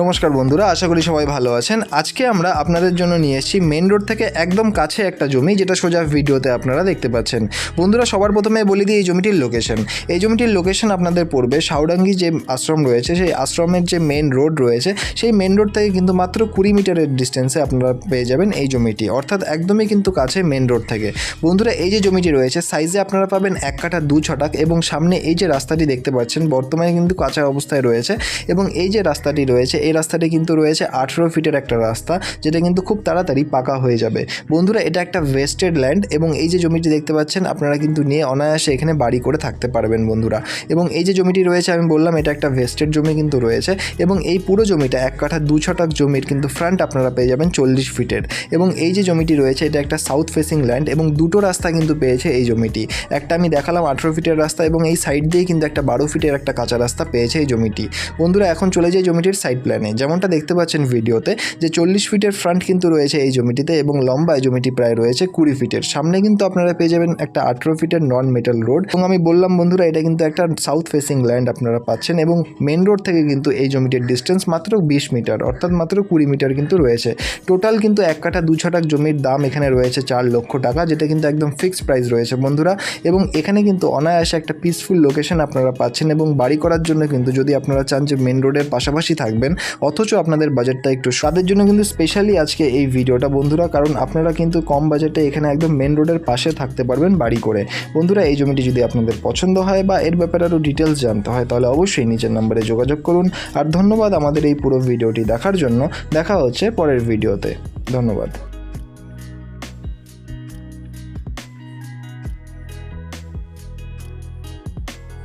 নমস্কার বন্ধুরা, আশা করি সবাই ভালো আছেন। আজকে আমরা আপনাদের জন্য নিয়ে এসেছি মেন রোড থেকে একদম কাছে একটা জমি, যেটা সোজা ভিডিওতে আপনারা দেখতে পাচ্ছেন। বন্ধুরা, সবার প্রথমে বলে দিই এই জমিটির লোকেশন এই জমিটির লোকেশন আপনাদের পড়বে সাউডাঙ্গি যে আশ্রম রয়েছে, সেই আশ্রমের যে মেন রোড রয়েছে, সেই মেন রোড থেকে কিন্তু মাত্র কুড়ি মিটারের ডিস্টেন্সে আপনারা পেয়ে যাবেন এই জমিটি। অর্থাৎ একদমই কিন্তু কাছে মেন রোড থেকে। বন্ধুরা, এই যে জমিটি রয়েছে সাইজে আপনারা পাবেন এক কাঠা দু ছটাক এবং সামনে এই যে রাস্তাটি দেখতে পাচ্ছেন, বর্তমানে কিন্তু কাঁচা অবস্থায় রয়েছে এবং এই যে রাস্তাটি রয়েছে, এই রাস্তাটি কিন্তু রয়েছে আঠেরো ফিটের একটা রাস্তা, যেটা কিন্তু খুব তাড়াতাড়ি পাকা হয়ে যাবে। বন্ধুরা, এটা একটা ওয়েস্টেড ল্যান্ড এবং এই যে জমিটি দেখতে পাচ্ছেন, আপনারা কিন্তু নিয়ে অনায়াসে এখানে বাড়ি করে থাকতে পারবেন বন্ধুরা। এবং এই যে জমিটি রয়েছে, আমি বললাম এটা একটা ভেস্টেড জমি কিন্তু রয়েছে এবং এই পুরো জমিটা এক কাঠা দু ছটাক জমির কিন্তু ফ্রন্ট আপনারা পেয়ে যাবেন চল্লিশ ফিটের। এবং এই যে জমিটি রয়েছে, এটা একটা সাউথ ফেসিং ল্যান্ড এবং দুটো রাস্তা কিন্তু পেয়েছে এই জমিটি। একটা আমি দেখালাম আঠেরো ফিটের রাস্তা এবং এই সাইড দিয়ে কিন্তু একটা বারো ফিটের একটা কাঁচা রাস্তা পেয়েছে এই জমিটি। বন্ধুরা, এখন চলে যাই জমিটির সাইড প্ল্যানে যেমনটা দেখতে পাচ্ছেন ভিডিওতে যে চল্লিশ ফিটের ফ্রন্ট কিন্তু রয়েছে এই জমিটিতে এবং লম্বায় জমিটি প্রায় রয়েছে কুড়ি ফিটের। সামনে কিন্তু আপনারা পেয়ে যাবেন একটা আঠেরো ফিটের নন মেটাল রোড এবং আমি বললাম, বন্ধুরা, এটা কিন্তু একটা সাউথ ফেসিং ল্যান্ড আপনারা পাচ্ছেন এবং মেন রোড থেকে কিন্তু এই জমিটির ডিস্টেন্স মাত্র বিশ মিটার, অর্থাৎ মাত্র কুড়ি মিটার কিন্তু রয়েছে। টোটাল কিন্তু এক কাঠা দু ছটাক জমির দাম এখানে রয়েছে চার লক্ষ টাকা, যেটা কিন্তু একদম ফিক্সড প্রাইস রয়েছে, বন্ধুরা। এবং এখানে কিন্তু অনায়াসে একটা পিসফুল লোকেশন আপনারা পাচ্ছেন এবং বাড়ি করার জন্য কিন্তু যদি আপনারা চান যে মেন রোডের পাশাপাশি থাকবেন অথচ আপনাদের বাজেটটা একটু তাদের জন্য কিন্তু স্পেশালি আজকে এই ভিডিওটা বন্ধুরা, কারণ আপনারা কিন্তু কম বাজেটে এখানে একদম মেন রোডের পাশে থাকতে পারবেন বাড়ি করে। বন্ধুরা, এই জমিটি যদি আপনাদের পছন্দ হয় বা এর ব্যাপারে আরও ডিটেলস জানতে হয়, তাহলে অবশ্যই নিজের নাম্বারে যোগাযোগ করুন। আর ধন্যবাদ আমাদের এই পুরো ভিডিওটি দেখার জন্য। দেখা হচ্ছে পরের ভিডিওতে। ধন্যবাদ।